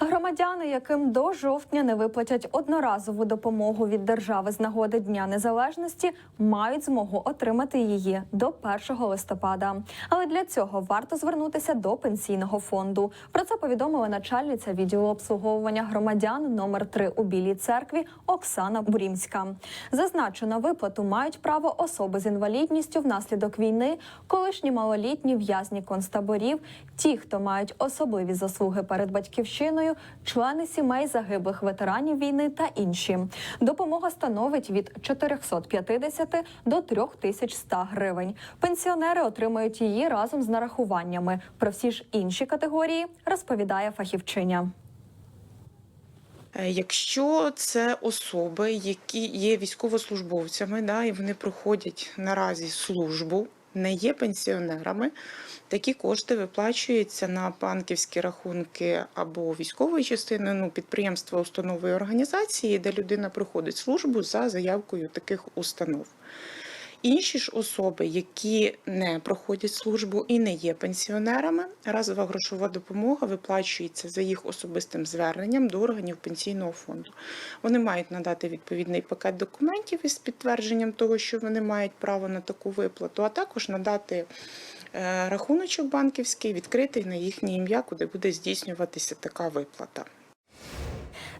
Громадяни, яким до жовтня не виплатять одноразову допомогу від держави з нагоди Дня Незалежності, мають змогу отримати її до 1 листопада. Але для цього варто звернутися до пенсійного фонду. Про це повідомила начальниця відділу обслуговування громадян номер 3 у Білій церкві Оксана Бурімська. Зазначу, на виплату мають право особи з інвалідністю внаслідок війни, колишні малолітні в'язні концтаборів, ті, хто мають особливі заслуги перед батьківщиною, члени сімей загиблих ветеранів війни та інші. Допомога становить від 450 до 3100 гривень. Пенсіонери отримають її разом з нарахуваннями. Про всі ж інші категорії розповідає фахівчиня. Е, Якщо це особи, які є військовослужбовцями, да, і вони проходять наразі службу, не є пенсіонерами, такі кошти виплачуються на банківські рахунки або військової частини, ну, підприємства, установи і організації, де людина проходить службу за заявкою таких установ. Інші ж особи, які не проходять службу і не є пенсіонерами, разова грошова допомога виплачується за їх особистим зверненням до органів пенсійного фонду. Вони мають надати відповідний пакет документів із підтвердженням того, що вони мають право на таку виплату, а також надати е, рахуночок банківський, відкритий на їхнє ім'я, куди буде здійснюватися така виплата.